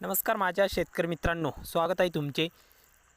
नमस्कार माझ्या शेतकरी मित्रांनो स्वागत आहे तुमचे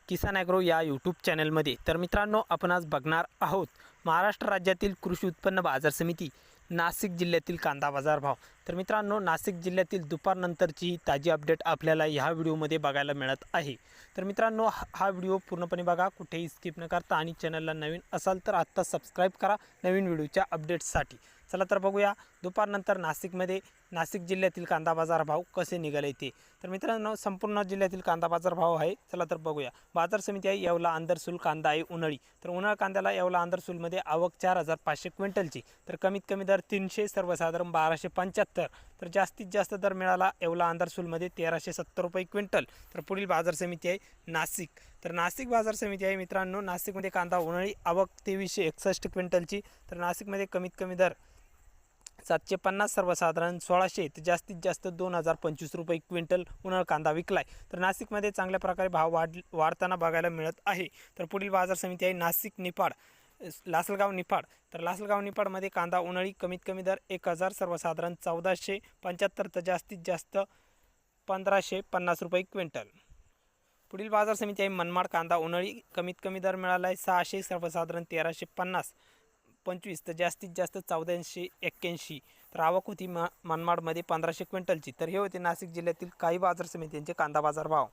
किसान ॲग्रो या यूट्यूब चॅनलमध्ये. तर मित्रांनो आपण आज बघणार आहोत महाराष्ट्र राज्यातील कृषी उत्पन्न बाजार समिती नाशिक जिल्ह्यातील कांदा बाजार भाव. तर मित्रांनो नाशिक जिल्ह्यातील दुपारनंतरची ही ताजी अपडेट आपल्याला ह्या व्हिडिओमध्ये बघायला मिळत आहे. तर मित्रांनो हा हा व्हिडिओ पूर्णपणे बघा कुठेही स्किप न करता आणि चॅनलला नवीन असाल तर आत्ता सबस्क्राईब करा नवीन व्हिडिओच्या अपडेट्ससाठी चला तर बघूया दुपारनंतर नाशिकमध्ये नाशिक जिल्ह्यातील कांदा बाजार भाव कसे निघाले ते तर मित्रांनो संपूर्ण जिल्ह्यातील कांदा बाजार भाव आहे. चला तर बघूया. बाजार समिती आहे येवला आंदरसूल कांदा आहे उन्हाळी. तर उन्हाळ कांद्याला येवला आंदरसूलमध्ये आवक चार हजार पाचशे क्विंटलची. तर कमीत कमी दर तीनशे सर्वसाधारण बाराशे पंच्याहत्तर. तर जास्तीत जास्त दर मिळाला येवला आंदरसूलमध्ये तेराशे सत्तर रुपये क्विंटल. तर पुढील बाजार समिती आहे नाशिक. तर नाशिक बाजार समिती आहे मित्रांनो नाशिकमध्ये कांदा उन्हाळी आवक तेवीसशे एकसष्ट क्विंटलची. तर नाशिकमध्ये कमीत कमी दर सातशे पन्नास सर्वसाधारण सोळाशे ते जास्तीत जास्त दोन हजार पंचवीस रुपये क्विंटल उन्हाळ कांदा विकलाय. तर नाशिकमध्ये चांगल्या प्रकारे भाव वाढ वाढताना बघायला मिळत आहे. तर पुढील बाजार समिती आहे नाशिक निफाड लासलगाव निफाड. तर लासलगाव निफाडमध्ये कांदा उन्हाळी कमीत कमी दर एक हजार सर्वसाधारण चौदाशे पंच्याहत्तर तर जास्तीत जास्त पंधराशे पन्नास रुपये क्विंटल. पुढील बाजार समिती आहे मनमाड. कांदा उन्हाळी कमीत कमी दर मिळाला आहे सहाशे सर्वसाधारण तेराशे पन्नास. पंचवीस तर जास्तीत जास्त चौदाऐंशी एक्क्याऐंशी. तर आवक होती म मनमाडमध्ये पंधराशे क्विंटलची. तर हे होते नाशिक जिल्ह्यातील काही बाजार समित्यांचे कांदा बाजार भाव.